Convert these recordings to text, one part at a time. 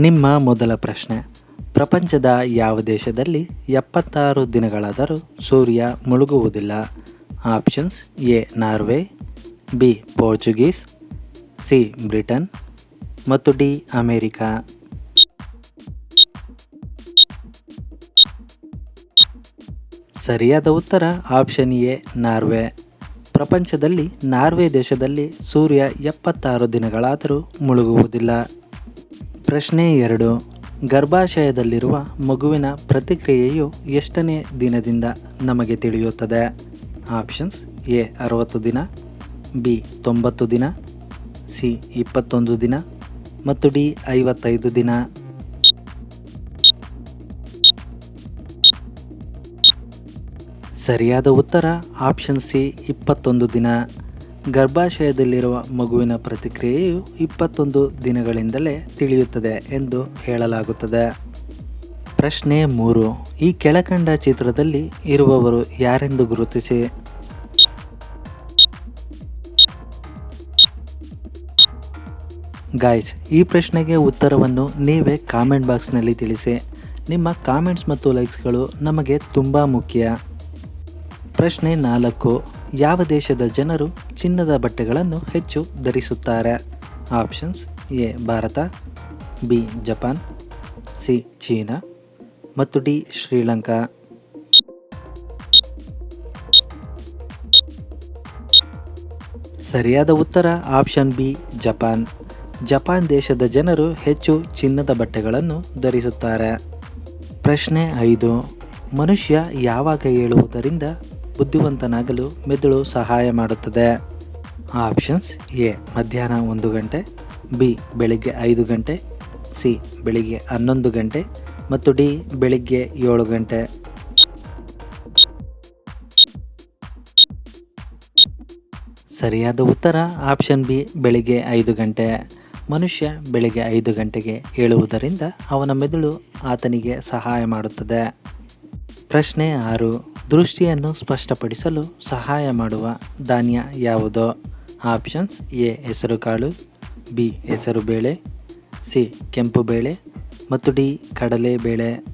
ನಿಮ್ಮ ಮೊದಲ ಪ್ರಶ್ನೆ. ಪ್ರಪಂಚದ ಯಾವ ದೇಶದಲ್ಲಿ ಎಪ್ಪತ್ತಾರು ದಿನಗಳಾದರೂ ಸೂರ್ಯ ಮುಳುಗುವುದಿಲ್ಲ? Options A, Norway, B, Portuguese, C, Britain, ಮತ್ತು ಡಿ, ಅಮೇರಿಕಾ. ಸರಿಯಾದ ಉತ್ತರ ಆಪ್ಷನ್ ಎ, ನಾರ್ವೆ. ಪ್ರಪಂಚದಲ್ಲಿ ನಾರ್ವೆ ದೇಶದಲ್ಲಿ ಸೂರ್ಯ ಎಪ್ಪತ್ತಾರು ದಿನಗಳಾದರೂ ಮುಳುಗುವುದಿಲ್ಲ. ಪ್ರಶ್ನೆ ಎರಡು. ಗರ್ಭಾಶಯದಲ್ಲಿರುವ ಮಗುವಿನ ಪ್ರತಿಕ್ರಿಯೆಯು ಎಷ್ಟನೇ ದಿನದಿಂದ ನಮಗೆ ತಿಳಿಯುತ್ತದೆ? ಆಪ್ಷನ್ಸ್, ಎ, ಅರವತ್ತು ದಿನ, ಬಿ, ತೊಂಬತ್ತು ದಿನ, ಸಿ, ಇಪ್ಪತ್ತೊಂದು ದಿನ ಮತ್ತು ಡಿ, ಐವತ್ತೈದು ದಿನ. ಸರಿಯಾದ ಉತ್ತರ ಆಪ್ಷನ್ ಸಿ, ಇಪ್ಪತ್ತೊಂದು ದಿನ. ಗರ್ಭಾಶಯದಲ್ಲಿರುವ ಮಗುವಿನ ಪ್ರತಿಕ್ರಿಯೆಯು ಇಪ್ಪತ್ತೊಂದು ದಿನಗಳಿಂದಲೇ ತಿಳಿಯುತ್ತದೆ ಎಂದು ಹೇಳಲಾಗುತ್ತದೆ. ಪ್ರಶ್ನೆ ಮೂರು. ಈ ಕೆಳಕಂಡ ಚಿತ್ರದಲ್ಲಿ ಇರುವವರು ಯಾರೆಂದು ಗುರುತಿಸಿ? ಗಾಯ್ಸ್ ಈ ಪ್ರಶ್ನೆಗೆ ಉತ್ತರವನ್ನು ನೀವೇ ಕಾಮೆಂಟ್ ಬಾಕ್ಸ್ನಲ್ಲಿ ತಿಳಿಸಿ. ನಿಮ್ಮ ಕಾಮೆಂಟ್ಸ್ ಮತ್ತು ಲೈಕ್ಸ್ಗಳು ನಮಗೆ ತುಂಬ ಮುಖ್ಯ. ಪ್ರಶ್ನೆ ನಾಲ್ಕು. ಯಾವ ದೇಶದ ಜನರು ಚಿನ್ನದ ಬಟ್ಟೆಗಳನ್ನು ಹೆಚ್ಚು ಧರಿಸುತ್ತಾರೆ? Options A, Bharata, B, Japan, C, China ಮತ್ತು ಡಿ, ಶ್ರೀಲಂಕಾ. ಸರಿಯಾದ ಉತ್ತರ ಆಪ್ಷನ್ ಬಿ, ಜಪಾನ್. ಜಪಾನ್ ದೇಶದ ಜನರು ಹೆಚ್ಚು ಚಿನ್ನದ ಬಟ್ಟೆಗಳನ್ನು ಧರಿಸುತ್ತಾರೆ. ಪ್ರಶ್ನೆ ಐದು, ಮನುಷ್ಯ ಯಾವಾಗ ಏಳುವುದರಿಂದ ಬುದ್ಧಿವಂತನಾಗಲು ಮೆದುಳು ಸಹಾಯ ಮಾಡುತ್ತದೆ. ಆಪ್ಷನ್ಸ್ ಎ, ಮಧ್ಯಾಹ್ನ ಒಂದು ಗಂಟೆ, ಬಿ, ಬೆಳಿಗ್ಗೆ ಐದು ಗಂಟೆ, ಸಿ, ಬೆಳಿಗ್ಗೆ ಹನ್ನೊಂದು ಗಂಟೆ ಮತ್ತು ಡಿ, ಬೆಳಿಗ್ಗೆ ಏಳು ಗಂಟೆ. ಸರಿಯಾದ ಉತ್ತರ ಆಪ್ಷನ್ ಬಿ, ಬೆಳಿಗ್ಗೆ ಐದು ಗಂಟೆ. ಮನುಷ್ಯ ಬೆಳಿಗ್ಗೆ ಐದು ಗಂಟೆಗೆ ಏಳುವುದರಿಂದ ಅವನ ಮೆದುಳು ಆತನಿಗೆ ಸಹಾಯ ಮಾಡುತ್ತದೆ. ಪ್ರಶ್ನೆ ಆರು ದೃಷ್ಟಿಯನ್ನು ಸ್ಪಷ್ಟಪಡಿಸಲು ಸಹಾಯ ಮಾಡುವ ಧಾನ್ಯ ಯಾವುದೋ? ಆಪ್ಷನ್ಸ್ ಎ ಹೆಸರುಕಾಳು ಬಿ ಹೆಸರುಬೇಳೆ ಸಿ, ಕೆಂಪು ಬೇಳೆ ಮತ್ತು ಡಿ ಕಡಲೆಬೇಳೆ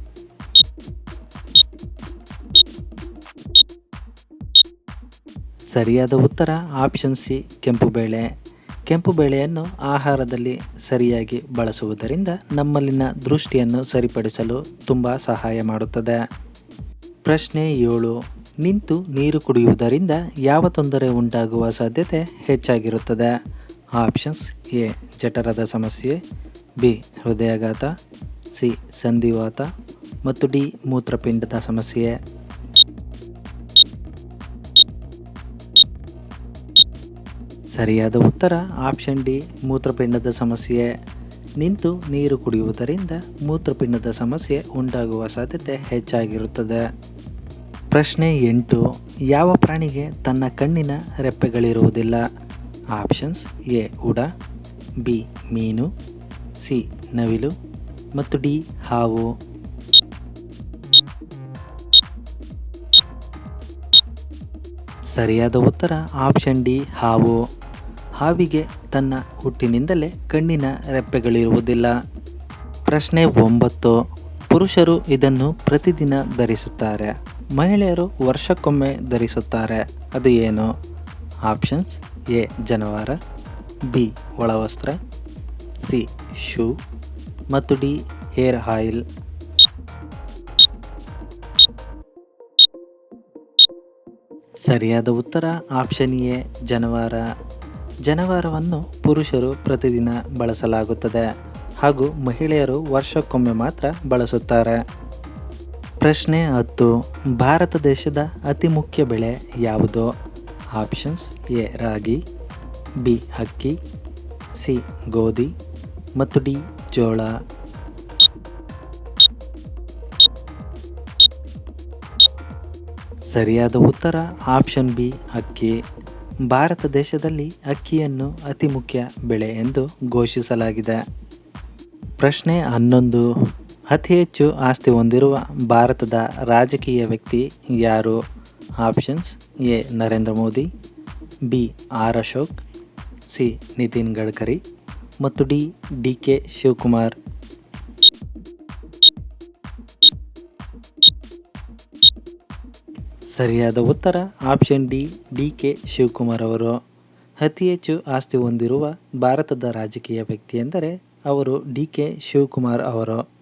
ಸರಿಯಾದ ಉತ್ತರ ಆಪ್ಷನ್ ಸಿ, ಕೆಂಪು ಬೇಳೆ. ಕೆಂಪು ಬೇಳೆಯನ್ನು ಆಹಾರದಲ್ಲಿ ಸರಿಯಾಗಿ ಬಳಸುವುದರಿಂದ ನಮ್ಮಲ್ಲಿನ ದೃಷ್ಟಿಯನ್ನು ಸರಿಪಡಿಸಲು ತುಂಬ ಸಹಾಯ ಮಾಡುತ್ತದೆ. ಪ್ರಶ್ನೆ ಏಳು. ನಿಂತು ನೀರು ಕುಡಿಯುವುದರಿಂದ ಯಾವ ತೊಂದರೆ ಉಂಟಾಗುವ ಸಾಧ್ಯತೆ ಹೆಚ್ಚಾಗಿರುತ್ತದೆ? Options A. ಜಠರದ ಸಮಸ್ಯೆ, ಬಿ. ಹೃದಯಾಘಾತ, ಸಿ. ಸಂಧಿವಾತ ಮತ್ತು ಡಿ. ಮೂತ್ರಪಿಂಡದ ಸಮಸ್ಯೆ. ಸರಿಯಾದ ಉತ್ತರ ಆಪ್ಷನ್ ಡಿ. ಮೂತ್ರಪಿಂಡದ ಸಮಸ್ಯೆ. ನಿಂತು ನೀರು ಕುಡಿಯುವುದರಿಂದ ಮೂತ್ರಪಿಂಡದ ಸಮಸ್ಯೆ ಉಂಟಾಗುವ ಸಾಧ್ಯತೆ ಹೆಚ್ಚಾಗಿರುತ್ತದೆ. ಪ್ರಶ್ನೆ ಎಂಟು, ಯಾವ ಪ್ರಾಣಿಗೆ ತನ್ನ ಕಣ್ಣಿನ ರೆಪ್ಪೆಗಳಿರುವುದಿಲ್ಲ? ಆಪ್ಷನ್ಸ್ ಎ, ಉಡ, ಬಿ, ಮೀನು, ಸಿ, ನವಿಲು, ಮತ್ತು ಡಿ, ಹಾವು. ಸರಿಯಾದ ಉತ್ತರ ಆಪ್ಷನ್ ಡಿ, ಹಾವು. ಹಾವಿಗೆ ತನ್ನ ಹುಟ್ಟಿನಿಂದಲೇ ಕಣ್ಣಿನ ರೆಪ್ಪೆಗಳಿರುವುದಿಲ್ಲ. ಪ್ರಶ್ನೆ ಒಂಬತ್ತು, ಪುರುಷರು ಇದನ್ನು ಪ್ರತಿದಿನ ಧರಿಸುತ್ತಾರೆ. ಮಹಿಳೆಯರು ವರ್ಷಕ್ಕೊಮ್ಮೆ ಧರಿಸುತ್ತಾರೆ. ಅದು ಏನು? ಆಪ್ಷನ್ಸ್ ಎ, ಜನವಾರ, ಬಿ, ಒಳವಸ್ತ್ರ, ಸಿ, ಶೂ ಮತ್ತು ಡಿ, ಹೇರ್ ಆಯಿಲ್. ಸರಿಯಾದ ಉತ್ತರ ಆಪ್ಷನ್ ಎ, ಜನವಾರ. ಜನವಾರವನ್ನು ಪುರುಷರು ಪ್ರತಿದಿನ ಬಳಸಲಾಗುತ್ತದೆ ಹಾಗೂ ಮಹಿಳೆಯರು ವರ್ಷಕ್ಕೊಮ್ಮೆ ಮಾತ್ರ ಬಳಸುತ್ತಾರೆ. ಪ್ರಶ್ನೆ ಹತ್ತು. ಭಾರತ ದೇಶದ ಅತಿ ಮುಖ್ಯ ಬೆಳೆ ಯಾವುದು? ಆಪ್ಷನ್ಸ್ ಎ, ರಾಗಿ, ಬಿ, ಅಕ್ಕಿ, ಸಿ, ಗೋಧಿ ಮತ್ತು ಡಿ, ಜೋಳ. ಸರಿಯಾದ ಉತ್ತರ ಆಪ್ಷನ್ ಬಿ, ಅಕ್ಕಿ. ಭಾರತ ದೇಶದಲ್ಲಿ ಅಕ್ಕಿಯನ್ನು ಅತಿ ಮುಖ್ಯ ಬೆಳೆ ಎಂದು ಘೋಷಿಸಲಾಗಿದೆ. ಪ್ರಶ್ನೆ ಹನ್ನೊಂದು. ಅತಿ ಹೆಚ್ಚು ಆಸ್ತಿ ಹೊಂದಿರುವ ಭಾರತದ ರಾಜಕೀಯ ವ್ಯಕ್ತಿ ಯಾರು? Options A, Narendra Modi, B, R Ashok, C, Nitin Gadkari ಮತ್ತು ಡಿ ಡಿ ಕೆ ಶಿವಕುಮಾರ್. ಸರಿಯಾದ ಉತ್ತರ option D D K Shivakumar ಅವರು. ಅತಿ ಹೆಚ್ಚು ಆಸ್ತಿ ಹೊಂದಿರುವ ಭಾರತದ ರಾಜಕೀಯ ವ್ಯಕ್ತಿ ಎಂದರೆ ಅವರು ಡಿ ಕೆ ಶಿವಕುಮಾರ್ ಅವರು.